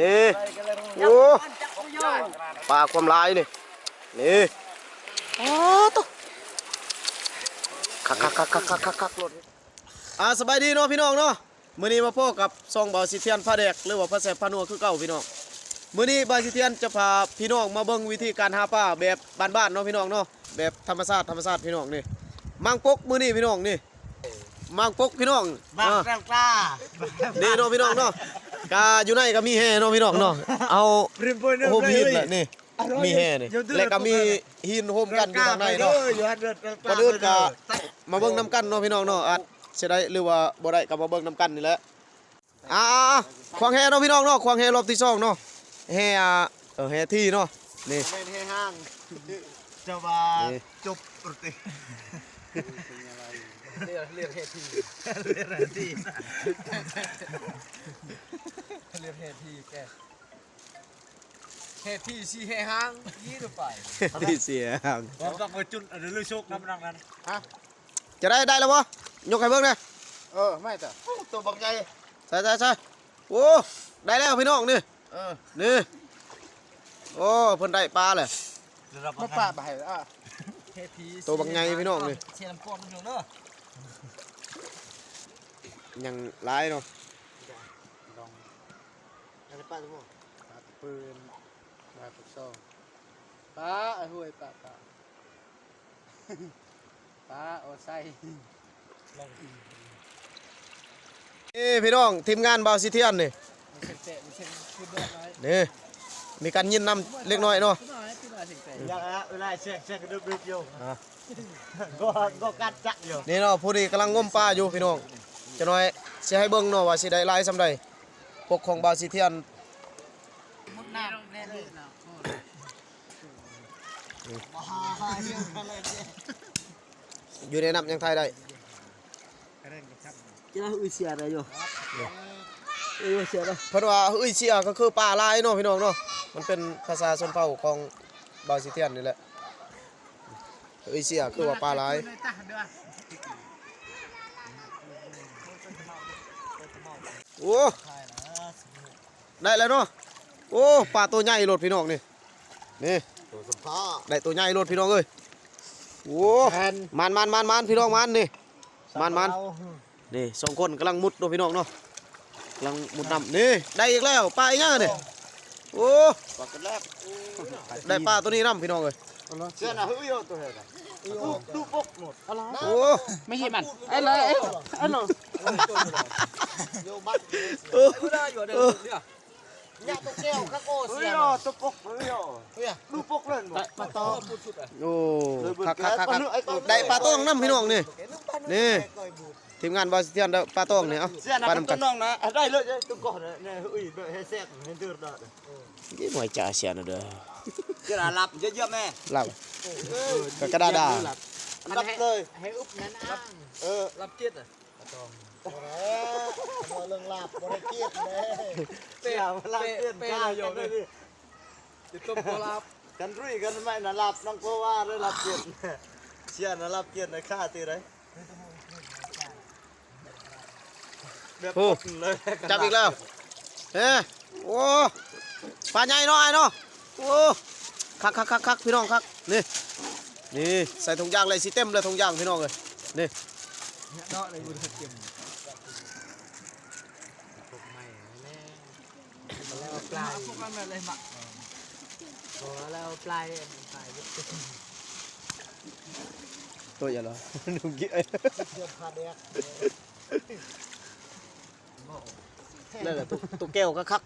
นี่โอ้ปลาความลายนี่นี่อ๋อตุ๊คักคักคักคักคักคักคักรถอ่าสบายดีเนาะพี่น้องเนาะมื้อนี้มาพบกับซองเบาสิเทียนพาแดกหรือว่าพระแสบพานัวคือเก่าพี่น้องมื้อนี้บาสิเทียนจะพาพี่น้องมาเบิ่งวิธีการหาปลาแบบบ้านๆเนาะพี่น้องเนาะแบบธรรมชาติธรรมชาติพี่น้องนี่มังปกมื้อนี้พี่น้องนี่มังปกพี่น้องบางอ่ากล้ากล้านี่เนาะพี่น้องเนาะ กาอยู่ในก็มีแห่เนาะพี่น้องเนาะเอาปริมปนโฮมฮีทแหละนี่มีแห่นี่แล้วก็มีหินโฮมกันอยู่ทางในเนาะอยู่ฮันเดินก่อนอื่นก็มาเบิ่งน้ำกันเนาะพี่น้องเนาะอาจสิได้หรือว่าบ่ได้ก็มาเบิ่งน้ำกันนี่แหละอ่าๆควางแห่เนาะพี่น้องเนาะควางแห่รอบที่สองเนาะแห่อ่าเออแห่ที่เนาะนี่เป็นให้ห้างเจ้าว่านี่จบปกติเรียกเรียกเฮทีเรื่องอะไรที่ เรียกเฮทีแกเฮทีชีเฮห้างยี่หรือไปที่เสียงผมต้องเอาจุดหรือลูกชกน้ำรังนั้นจะได้ได้แล้วบ่ยกให้เบิ่งเด้เออไม่แต่ตัวบักใหญ่ใช่ใช่ใช่โอ้ได้แล้วพี่น้องนี่เออนี่โอ้เพิ่นได้ปลาเลยมาป่าไปอะเฮทีตัวบักไงพี่น้องนี่เชียร์ลำปอนพี่น้องเนาะยังร้ายเนาะ อะไรป้าทุกคนปืนมาปุกซองป้าไอ้ห่วยป้าป้าป้าโอไซนี่พี่น้องทีมงานบาวซิเทียนนี่มีเช็คเตะมีเช็คขึ้นด้วยน้อยนี่มีการยินนำเล็กน้อยเนาะขึ้นน้อยขึ้นน้อยเช็คเตะยังอะเวลาเช็คเช็คดึกดึกอยู่อะก็ก็กัดจักอยู่นี่เนาะผู้นี้กำลังงมปลาอยู่พี่น้องจะน้อยสิให้เบิ่งเนาะว่าสิได้หลายสำใด ปกของบาวซิเทียนมุดน้ำแน่เลยนะอยู่ในน้ำยังไทยได้จะได้อุ้ยเสียอะไรอยู่อุ้ยเสียเลยเพิ่นว่าเอ้ยเสียก็คือปลาลายเนาะพี่น้องเนาะมันเป็นภาษาชนเผ่าของบาวซิเทียนนี่แหละเอ้ยเสียคือว่าปลาลายโอ้ ได้แล้วเนาะโอ้ปลาตัวใหญ่โลดพี่น้องนี่นี่ตัวสมพ่อได้ตัวใหญ่โลดพี่น้องเอ้ยโอ้มันมันมันมันพี่น้องมันนี่มันมันนี่สองคนกำลังมุดเนาะพี่น้องเนาะกำลังมุดน้ำนี่ได้อีกแล้วปลาอีกแล้วนี่โอ้ปากกันแรกได้ปลาตัวนี้น้ำพี่น้องเอ้ยเสื้อหนาหุ้ยตัวเห็น ดูดูปกหมดอะไรโอ้ไม่ใช่มันไอ้เลยไอ้ไอ้หนูโยบักเออไม่ได้อยู่เดี๋ยวเดี๋ยเนี่ยตัวแก้วข้าโก้เสียตัวปกเฮ้ยดูปกเล่นหมดมาต่อพูดชุดอะโอ้คักคักคักได้ปลาต้องน้ำพี่น้องนี่นี่ทีมงานบาสเตียนปลาต้องเนี่ยเอ้าปลาเป็นน้ำตักันน้องนะได้เลยตัวก่อนเนี่ยอุ้ยให้แทรกให้เดือดได้ยี่หน่วยจ่าเสียนะเด้อเสียหนาหลับเยอะๆแม่หลับ กับกระดาษด่ารับเลยให้อุบนั้นอะเออรับเจ็ดอะโอ้โหเรื่องหลับบริเกียรเลยเสียมาลับเปลี่ยนกล้าอยู่เลยติดต้มโคลาบกันรุ่ยกันไม่นะหลับน้องก็ว่าได้หลับเกียรเสียนะหลับเกียรในค่าตีไรแบบโอ้เลยจับอีกแล้วเฮ้โอ้ปลาใหญ่เนาะไอ้เนาะโอ้คักคักคักคักพี่น้องคัก นี่นี่ใส่ถุงยางเลยสิเต็มเลยถุงยางพี่น้องเลยนี่เนาะเลยบุญเก็บแล้วปลายพวกนั้นเลยมาแล้วปลายปลายตัวใหญ่เหรอดูกี้เดือดพาเดียกนั่นแหละตัวตัวแก้วก็คัก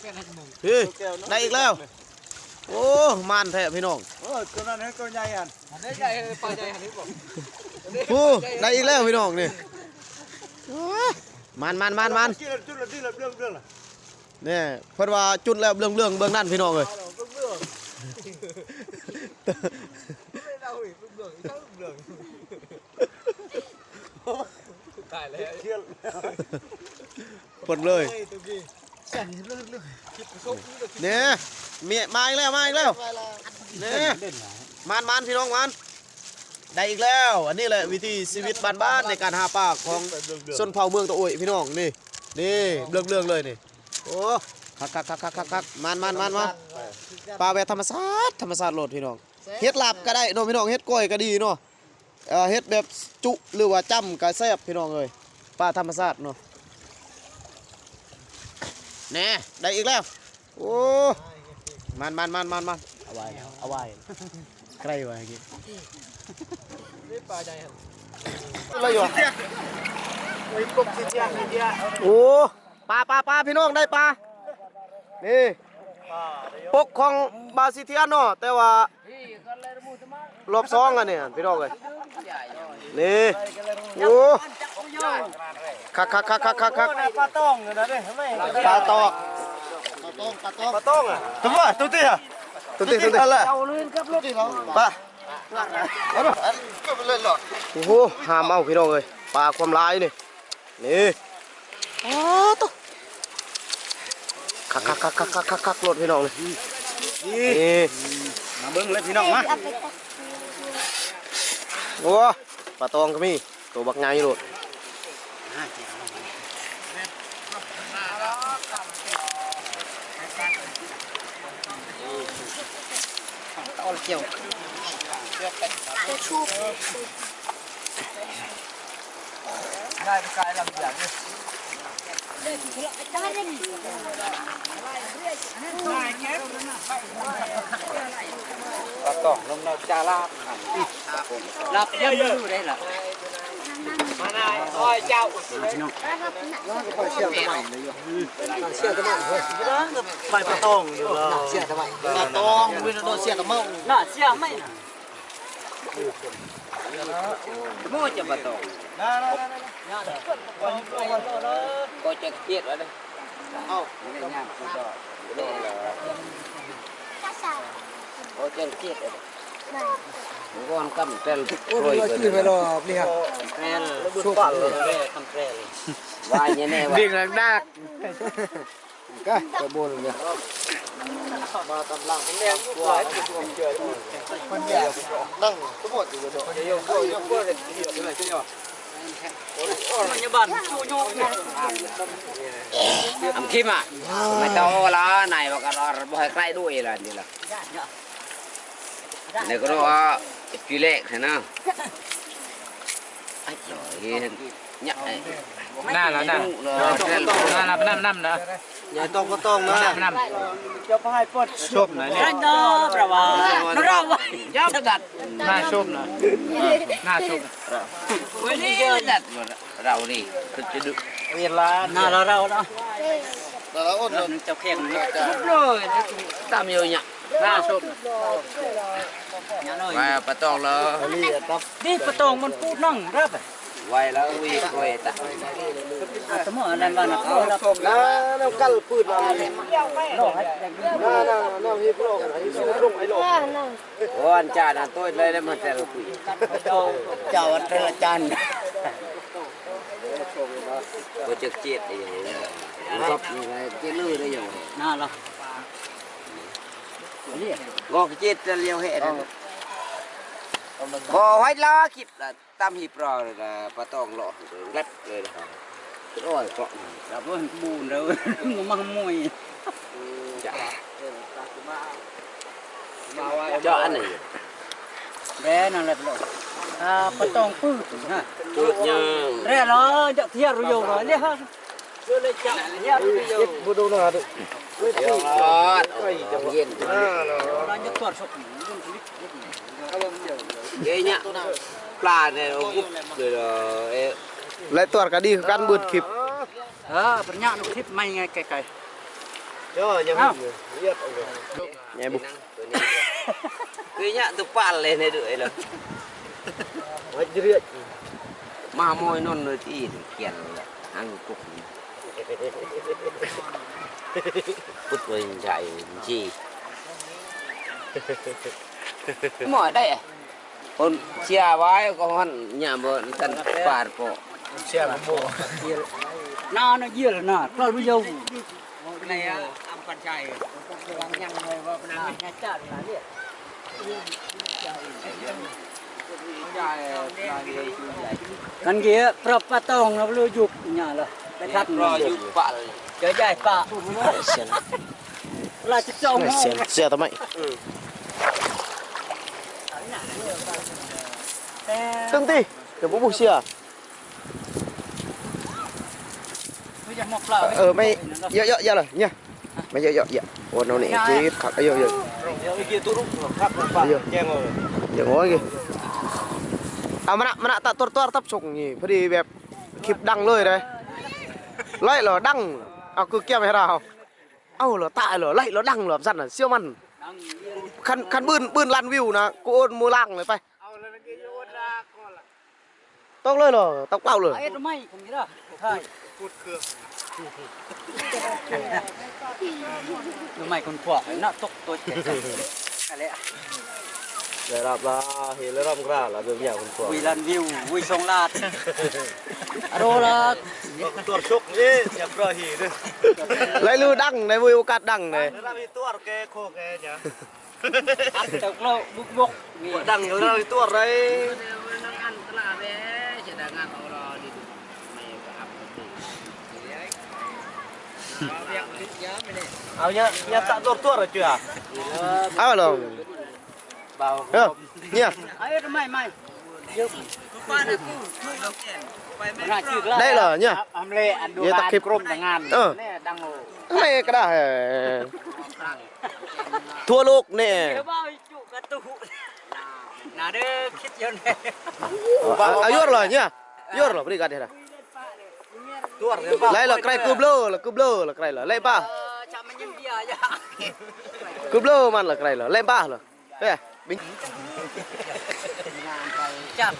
แค่นั้นหนึ่งเฮ้ยได้อีกแล้ว โอ้มานแท้พี่น้องเออตัวนั้นตัวใหญ่อันอันนี้ใหญ่ปลาใหญ่อันนี้บอกโอ้ได้อีกแล้วพี่น้องนี่มันมันมันมันจุดจุดละจุดละเรื่องเรื่องละเนี่ยเพิ่นว่าจุดแล้วเรื่องเรื่องเบื้องนั่นพี่น้องเลยเรื่องเรื่องไม่เราอีกเบื่ออีกทั้งเบื่อตายแล้วเชี่ยเพิ่นเลยตัวกี้สั่น เนี่ก็คิดเนี่ยมีมาอีกแล้วมาอีกแล้วเนี่ยมันมันพี่น้องมันได้อีกแล้ว อันนี้แหละวิธีชีวิตบ้านๆในการหาปลาของชนเผ่าเมืองตะโอยพี่น้องนี่นี่เรื่องเรื่องเลยนี่โอ้คักคักคักคักคักมันมันมันมันปลาแบบธรรมชาติธรรมชาติโลดพี่น้องเฮ็ดลาบก็ได้เนาะพี่น้องเฮ็ดก้อยก็ดีเนาะเอ่อเฮ็ดแบบจุหรือว่าจ้ำก็แซ่บพี่น้องเอ้ยปลาธรรมชาติเนาะ แน่ได้อีกแล้ว โอ้มันมันมันมันมันเอาไว้แล้วเอาไว้ใกล้ไว้กี้ปลาใหญ่ครับอะไรอยู่ไอ้กบสิเจียนนี่เดียโอ้ปลาปลาปลาพี่น้องได้ปลานี่ปกของบาซิเทียนเนาะแต่ว่า รอบสองอันเนี่ยพี่น้องเลยนี่โอ้คักคักคักคักคักคักปลาต้องอยู่นะเด้ไม่ปลาตอกปลาต้องปลาต้องปลาต้องอะทำไมตุ้ตี้อะตุ้ตี้ตุ้ตี้อะไรเอาลื่นครับลูกที่เราปลาก็ไปเล่นหรอโอ้โหหามเอาพี่น้องเลยปลาความร้ายนี่นี่อ๋อตุ๊คักคักคักคักคักคักคักรถพี่น้องเลยนี่ มาเบิ้งเลยพี่น้องมาโอ้ปลาตองก็มีตัวบักไงโลดเอาเกี่ยวได้ไปกายลำอย่างนี้ ปลาต้องน้ำเราจาลาบรับเยอะอยู่ได้ล่ะมาหน้าอ้อยเจ้าเชี่ยวตะไบเลยเชี่ยวตะไบเฮ้ยไปปลาต้องอยู่แล้วเชี่ยวตะไบปลาต้องวินโดเสียตะเมาน่าเชี่ยไหมน่ะ มั่วจะมาตกไน้ได้ได้ก็จะเครียดแล้วนะเอ้าไม่ได้ยอ้ก็จะก็จะเครียดเลยก้อนกำเตลโอ้ยชื่อไปรอบนี่ครับแม่นสุกเลยกำเตลว่าอย่างนี้ว่าเรียกหนัก cái cái buồn nha mà tầm làm cũng đem cũng lái cũng buồn chơi. Con nhà đăng cũng một cái độ cái yêu cô yêu cô là cái điều cái này chứ nhở ăn kim à? Mày tao là này, mà cái đó bò cái đuôi là như là. Này, có đó kỳ lệ thế nào? Ai giỏi nhận này. น้าแล้หน้าหน้าแล้วน้าน่านะยายต้องก็ต้องนะน่าจะพายปดชบนะเนี่ยน่าประวัตระวัติย่ำดัดน้าชบนะน้าชบวันนี้ดัดเรานี่จะดูเวลาน้าเราเราเนาะเราอดเจะแข็งเลยตามโยู่เนี่ยน้าชมมาปะตองเลยนี่ปะตองมันพูดนั่งรับ Wailawi kueta. Atmo anan wana kau na. Na na kal put na. No hai. Na na na hi pro kan hi su rung ai lo. Wan cha na toi lai le ma tel kui. Cha wa tel chan. Bo chek chiet ai. Ngop ni lai chi lu da yo. Na lo. Ngok chiet tel yo he. bỏ hoài lo kịp là tam hiệp rồi là bà toàn lọ lép rồi đó rồi còn đã vốn buồn rồi ngủ măng mùi cho ăn này bé nó lẹp lọ à bà toàn cứ ha cứ nhờ rẻ nó chợ thiệt rồi nhiều rồi nhé ha cứ lấy chợ nhé rồi bữa đâu nào được Hãy subscribe cho kênh Ghiền Mì Gõ Để không bỏ lỡ những video hấp dẫn Ghê nhá. Pla này nó gục rồi là Lại toàn cả đi gan bượt kịp. Đó, ờ, bật nhọn nó kịp may ngay cái cái. cho nhà mình. Nhà bụng Ghê nhá, tụi bạn lên này được rồi Mà rượt. Mà môi non nó tí kiện ăn cục. Bút mình chạy gì? Mỏi đây à? คนเชียไว้ก็หันหยาบกันปาดปอเชียร์ผมบอกน่าเนาะเยี่ยลน่ะเราดูยอวในอัมพันชัยยังเลยว่าเป็นอะไรจ้าอนี่ยกันเกี้ยปรับปะตองเราเลยยุบเนี่ยละไปทับรอยุบปะเลยเดี๋ยวใหญ่ปะราชจอมเสียงเสียทำไม เหรอดังเอาคือแก้มให้เราเอาเหรอตายเหรอไล่เหรอดังเหรอสั่นอะเสี่ยวมันคันคันบืนบืนลันวิวนะกูโอนมือล่างเลยไป ต้องเลยเหรอต้องเป้าเลยไอ้ทำไมคงนี้ล่ะใช่พูดเครื่องทำไมคนขวบน่ะตกตัวเจ็บอะไรอะเดี๋ยวรับละเห็นแล้วรับกล้าละเดี๋ยวอย่างคนตัววิลันวิววิทรงลาดอโรลาตัวชกนี่อย่าปล่อยหีด้วยไล่ลือดังในวิวกัดดังเลยแล้วมีตัวแกโคแกจ้ะอัดตกโลบุกบกดังแล้วเรจ้ะเอาเหรอเบาเออเนี่ยไอ้ทำไมไม่เยอะน่าชื่อได้เหรอเนี่ยอำเลอันดูเดี๋ยวตะคริบกรมแต่งงานเออแน่ดังอไม่ก็ได้ทั่วโลกเนี่ยเดี๋ยวบ้าจุกระตุกน่าเด้อคิดเลยอายุเหรอเนี่ยอายุเหรอพอดีกันเนี่ยตัวอะไร ไล่เหรอใครกึบเลอเหรอกึบเลอเหรอใครเหรอไล่ป้าเออจะมันยิ้มเบียร์จ้ะกึบเลอมันเหรอใครเหรอไล่ป้าเหรอเฮ้ยบิงจับ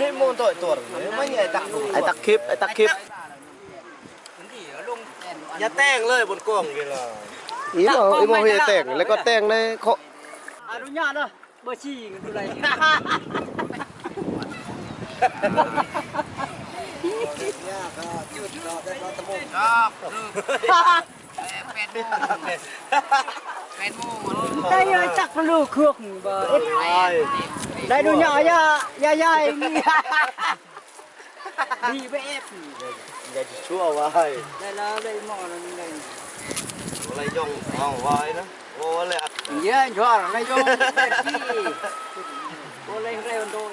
นี่มูนตัวตัวไม่ใหญ่ตักไอ้ตักคลิปไอ้ตักคลิปอย่าแต่งเลยบนกล้องนี่ล่ะอีหมออีหมอเฮียแต่งแล้วก็แต่งในเขาอนุญาตเนาะเบอร์ชี้กันดูไรได้ยังจักมันลูกเครื่องบ่เอ็ดได้ดูหน่อยย่าย่าย่านี่นี่ไปเอฟอย่าชั่วไว้ได้แล้วได้หม้อแล้วนี่เลยอะไรย่องเอาไว้นะโอ้เลยเยอะชัวร์ไม่ยอ มที่โอ้เลยเร็วโดย